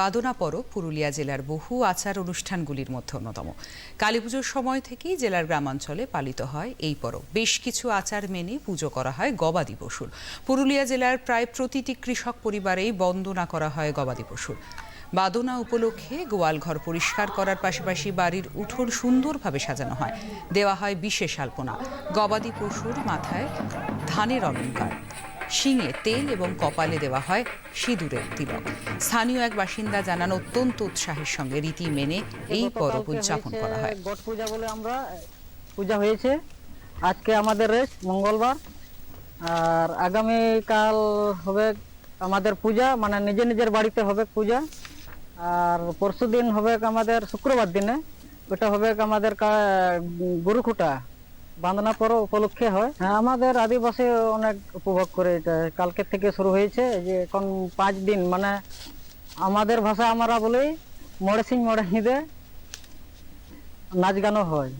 বাদনা পরব পুরুলিয়া জেলার বহু আচার অনুষ্ঠানগুলির মধ্যে অন্যতম। কালীপুজোর সময় থেকেই জেলার গ্রামাঞ্চলে পালিত হয় এই পরব। বেশ কিছু আচার মেনে পুজো করা হয় গবাদি পশুর। পুরুলিয়া জেলার প্রায় প্রতিটি কৃষক পরিবারেই বন্দনা করা হয় গবাদি পশুর। বাদনা উপলক্ষে গোয়ালঘর পরিষ্কার করার পাশাপাশি বাড়ির উঠোন সুন্দরভাবে সাজানো হয়। দেওয়া হয় বিশেষ আলপনা। গবাদি পশুর মাথায় ধানের অলঙ্কার। শিঙে তেল এবং কপালে দেওয়া হয় সিঁদুরের তিলক। স্থানীয় এক বাসিন্দা জানান অত্যন্ত উৎসাহের সঙ্গে রীতি মেনে এই পরব উদযাপন করা হয়। গট পূজা বলে আমরা পূজা হয়েছে। আজকে আমাদের রেস্ট মঙ্গলবার। আর আগামীকাল হবে আমাদের পূজা মানে নিজের নিজের বাড়িতে হবে পূজা। আর পরশু দিন হবে আমাদের শুক্রবার দিনে। ওটা হবে আমাদের গরুখুটা বান্দনা পর্ব উপলক্ষে হয়। হ্যাঁ আমাদের আদিবাসী অনেক উপভোগ করে এটা। কালকে থেকে শুরু হয়েছে যে এখন পাঁচ দিন মানে আমাদের ভাষা আমরা বলি মরে সিং মরে হিঁদে নাচ গানও হয়।